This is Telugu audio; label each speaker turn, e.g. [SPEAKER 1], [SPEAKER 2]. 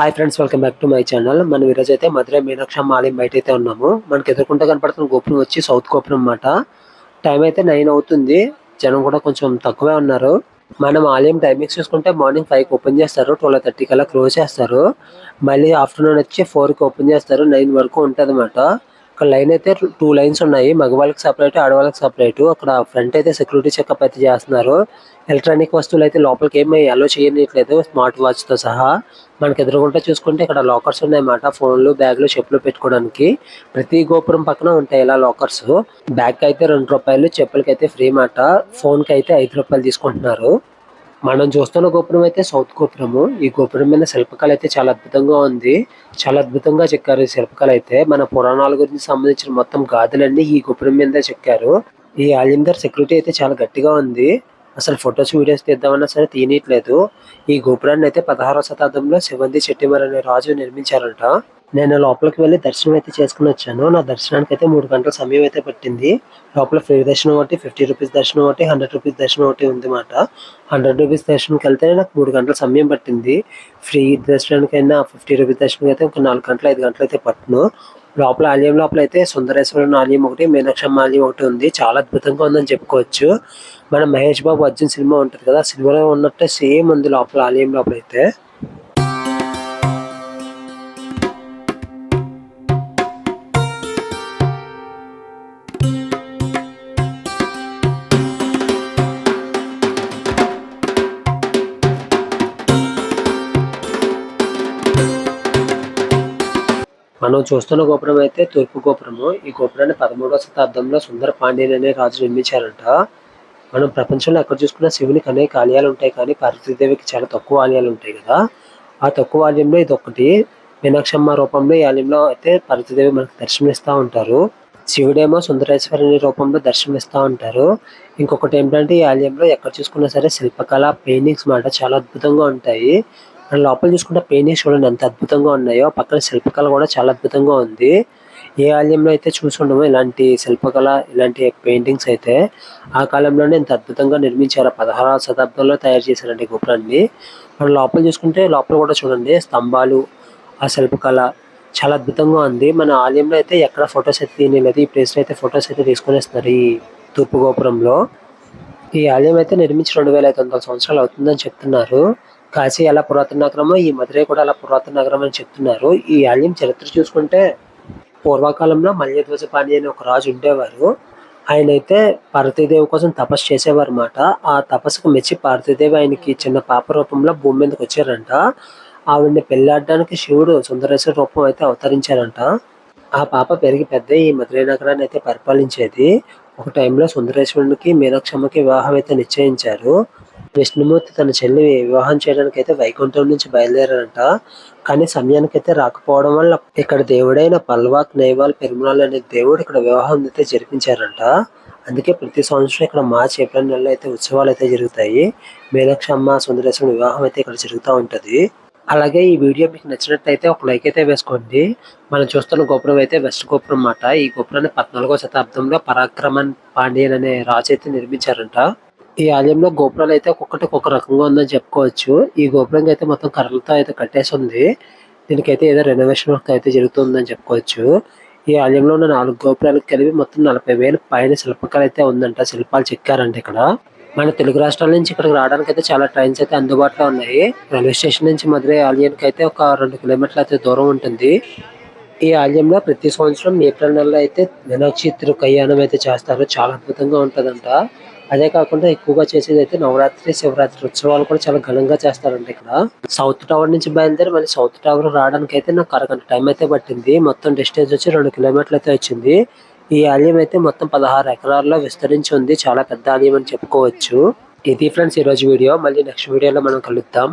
[SPEAKER 1] Hi friends welcome back to my channel మనం ఈరోజు అయితే మధురై మీనాక్షమ్మ ఆలయం బయట అయితే ఉన్నాము. మనకి ఎదుర్కొంటే కనపడుతున్న గోపురం వచ్చి సౌత్ గోపురం అన్నమాట. టైం అయితే నైన్ అవుతుంది. జనం కూడా కొంచెం తక్కువే ఉన్నారు. మనం ఆలయం టైమింగ్స్ చూసుకుంటే మార్నింగ్ ఫైవ్కి ఓపెన్ చేస్తారు. ట్వెల్వ్ థర్టీ కల్లా క్లోజ్ చేస్తారు. మళ్ళీ ఆఫ్టర్నూన్ వచ్చి ఫోర్కి ఓపెన్ చేస్తారు. నైన్ వరకు ఉంటుంది అన్నమాట ఒక లైన్ అయితే టూ లైన్స్ ఉన్నాయి. మగవాళ్ళకి సపరేట్ ఆడవాళ్ళకి సపరేట్ అక్కడ ఫ్రంట్ అయితే సెక్యూరిటీ చెకప్ అయితే చేస్తున్నారు. ఎలక్ట్రానిక్ వస్తువులు అయితే లోపలికి ఏమీ అలో చేయట్లేదు స్మార్ట్ వాచ్తో సహా. మనకి ఎదురుగుంటే చూసుకుంటే ఇక్కడ లాకర్స్ ఉన్నాయన్నమాట. ఫోన్లు బ్యాగులు చెప్పులు పెట్టుకోవడానికి. ప్రతి గోపురం పక్కన ఉంటాయి ఇలా లాకర్స్ బ్యాగ్ అయితే రెండు రూపాయలు చెప్పులకి అయితే ఫ్రీ మాట ఫోన్కి అయితే ఐదు రూపాయలు తీసుకుంటున్నారు. మనం చూస్తున్న గోపురం అయితే సౌత్ గోపురము. ఈ గోపురం మీద శిల్పకళ అయితే చాలా అద్భుతంగా ఉంది. చాలా అద్భుతంగా చెక్కారు ఈ శిల్పకళ అయితే. మన పురాణాల గురించి సంబంధించిన మొత్తం గాథలన్నీ ఈ గోపురం మీద చెక్కారు. ఈ ఆలయం దగ్గర సెక్యూరిటీ అయితే చాలా గట్టిగా ఉంది. అసలు ఫొటోస్ వీడియోస్ తీద్దామన్నా సరే తీయట్లేదు ఈ గోపురాన్ని అయితే పదహారవ శతాబ్దంలో శివంతి చెట్టిమర్ అనే రాజు నిర్మించారంట. నేను లోపలికి వెళ్ళి దర్శనం అయితే చేసుకుని వచ్చాను. నా దర్శనానికి అయితే మూడు గంటల సమయం అయితే పట్టింది. లోపల ఫ్రీ దర్శనం ఒకటి ఫిఫ్టీ రూపీస్ దర్శనం ఒకటి హండ్రెడ్ రూపీస్ దర్శనం ఒకటి ఉంది మాట హండ్రెడ్ రూపీస్ దర్శనంకి వెళ్తే నాకు మూడు గంటల సమయం పట్టింది. ఫ్రీ దర్శనానికైనా ఫిఫ్టీ రూపీస్ దర్శనం అయితే ఒక నాలుగు గంటలు ఐదు గంటలు అయితే పట్టును. లోపల ఆలయం లోపల అయితే సుందరేశ్వరం ఆలయం ఒకటి మీనాక్షమ్మ ఆలయం ఒకటి ఉంది. చాలా అద్భుతంగా ఉందని చెప్పుకోవచ్చు. మన మహేష్ బాబు అర్జున్ సినిమా ఉంటుంది కదా సినిమాలో ఉన్నట్టే సేమ్ ఉంది లోపల ఆలయం లోపల అయితే. మనం చూస్తున్న గోపురం అయితే తూర్పు గోపురము. ఈ గోపురాన్ని పదమూడవ శతాబ్దంలో సుందర పాండ్యన్ అనే రాజు నిర్మించారంట. మనం ప్రపంచంలో ఎక్కడ చూసుకున్నా శివునికి అనేక ఆలయాలు ఉంటాయి కానీ పార్వతీదేవికి చాలా తక్కువ ఆలయాలు ఉంటాయి కదా. ఆ తక్కువ ఆలయంలో ఇది ఒకటి మీనాక్షమ్మ రూపంలో ఈ ఆలయంలో అయితే పార్వతీదేవి మనకు దర్శనమిస్తూ ఉంటారు. శివుడేమో సుందరేశ్వరుని రూపంలో దర్శనమిస్తూ ఉంటారు. ఇంకొకటి ఏంటంటే ఈ ఆలయంలో ఎక్కడ చూసుకున్నా సరే శిల్పకళ పెయింటింగ్స్ మాట చాలా అద్భుతంగా ఉంటాయి. అండ్ లోపల చూసుకుంటే పెయింటింగ్స్ చూడండి ఎంత అద్భుతంగా ఉన్నాయో. పక్కన శిల్పకళ కూడా చాలా అద్భుతంగా ఉంది. ఏ ఆలయంలో అయితే చూసుండమో ఇలాంటి శిల్పకళ ఇలాంటి పెయింటింగ్స్ అయితే ఆ కాలంలోనే ఎంత అద్భుతంగా నిర్మించారు. పదహారవ శతాబ్దంలో తయారు చేశారండి గోపురాన్ని. మనం లోపల చూసుకుంటే లోపల కూడా చూడండి స్తంభాలు ఆ శిల్పకళ చాలా అద్భుతంగా ఉంది. మన ఆలయంలో అయితే ఎక్కడ ఫొటోస్ అయితే తీయలేదు ఈ ప్లేస్లో అయితే ఫొటోస్ అయితే తీసుకునేస్తున్నారు ఈ తూర్పు గోపురంలో. ఈ ఆలయం అయితే నిర్మించి రెండు వేల ఐదు వందల సంవత్సరాలు అవుతుందని చెప్తున్నారు. కాశీ ఎలా పురాతన నగరమో ఈ మధురై కూడా అలా పురాతన నగరం అని చెప్తున్నారు. ఈ ఆలయం చరిత్ర చూసుకుంటే పూర్వకాలంలో మల్యధ్వజ పాణి అనే ఒక రాజు ఉండేవారు. ఆయన అయితే పార్వతీదేవి కోసం తపస్సు చేసేవారు అన్నమాట ఆ తపస్సుకు మెచ్చి పార్వతీదేవి ఆయనకి చిన్న పాప రూపంలో భూమి మీదకి వచ్చారంట. ఆవిడని పెళ్ళాడడానికి శివుడు సుందరేశ్వర రూపం అయితే అవతరించారంట. ఆ పాప పెరిగి పెద్ద ఈ మధురై నగరాన్ని అయితే పరిపాలించేది. ఒక టైంలో సుందరేశ్వరునికి మీనాక్షమ్మకి వివాహం అయితే నిశ్చయించారు. విష్ణుమూర్తి తన చెల్లి వివాహం చేయడానికి అయితే వైకుంఠం నుంచి బయలుదేరారంట. కానీ సమయానికి అయితే రాకపోవడం వల్ల ఇక్కడ దేవుడైన పల్వాక్ నైవాల్ పెరుమనాలు అనే దేవుడు ఇక్కడ వివాహం అయితే జరిపించారంట. అందుకే ప్రతి సంవత్సరం ఇక్కడ మార్చి ఏప్రిల్ నెలలో అయితే ఉత్సవాలు అయితే జరుగుతాయి. మీనాక్షమ్మ సుందరేశ్వరుడు వివాహం అయితే ఇక్కడ జరుగుతూ ఉంటుంది. అలాగే ఈ వీడియో మీకు నచ్చినట్లయితే ఒక లైక్ అయితే వేసుకోండి. మనం చూస్తున్న గోపురం అయితే వెస్ట్ గోపురం అన్నమాట. ఈ గోపురాన్ని పద్నాలుగో శతాబ్దంలో పరాక్రమన్ పాండ్యన్ అనే రాజు అయితే నిర్మించారంట. ఈ ఆలయంలో గోపురాలు అయితే ఒక్కొక్కటి ఒక్కొక్క రకంగా ఉందని చెప్పుకోవచ్చు. ఈ గోపురం అయితే మొత్తం కర్రలతో అయితే కట్టేసి ఉంది. దీనికైతే ఏదో రెనోవేషన్ వర్క్ అయితే జరుగుతుందని చెప్పుకోవచ్చు. ఈ ఆలయంలో ఉన్న నాలుగు గోపురాలకు కలిపి మొత్తం నలభై వేలు పైన శిల్పకాలు అయితే ఉందంట. శిల్పాలు చెక్కారంట ఇక్కడ. మన తెలుగు రాష్ట్రాల నుంచి ఇక్కడికి రావడానికి అయితే చాలా ట్రైన్స్ అయితే అందుబాటులో ఉన్నాయి. రైల్వే స్టేషన్ నుంచి మధురై ఆలయానికి అయితే ఒక రెండు కిలోమీటర్ల అయితే దూరం ఉంటుంది. ఈ ఆలయంలో ప్రతి సంవత్సరం ఏప్రిల్ నెలలో అయితే మీనాక్షి తిరు అయితే చేస్తారు. చాలా అద్భుతంగా ఉంటదంట. అదే కాకుండా ఎక్కువగా చేసేది అయితే నవరాత్రి శివరాత్రి ఉత్సవాలు కూడా చాలా ఘనంగా చేస్తారండి ఇక్కడ. సౌత్ టవర్ నుంచి బయలుదేరి మళ్ళీ సౌత్ టవర్ రావడానికి అయితే నాకు అరగంట టైం అయితే పట్టింది. మొత్తం డిస్టెన్స్ వచ్చి రెండు కిలోమీటర్లు అయితే వచ్చింది. ఈ ఆలయం అయితే మొత్తం పదహారు ఎకరాల్లో విస్తరించి ఉంది. చాలా పెద్ద ఆలయం అని చెప్పుకోవచ్చు. ఇది ఫ్రెండ్స్ ఈ రోజు వీడియో. మళ్ళీ నెక్స్ట్ వీడియోలో మనం కలుద్దాం.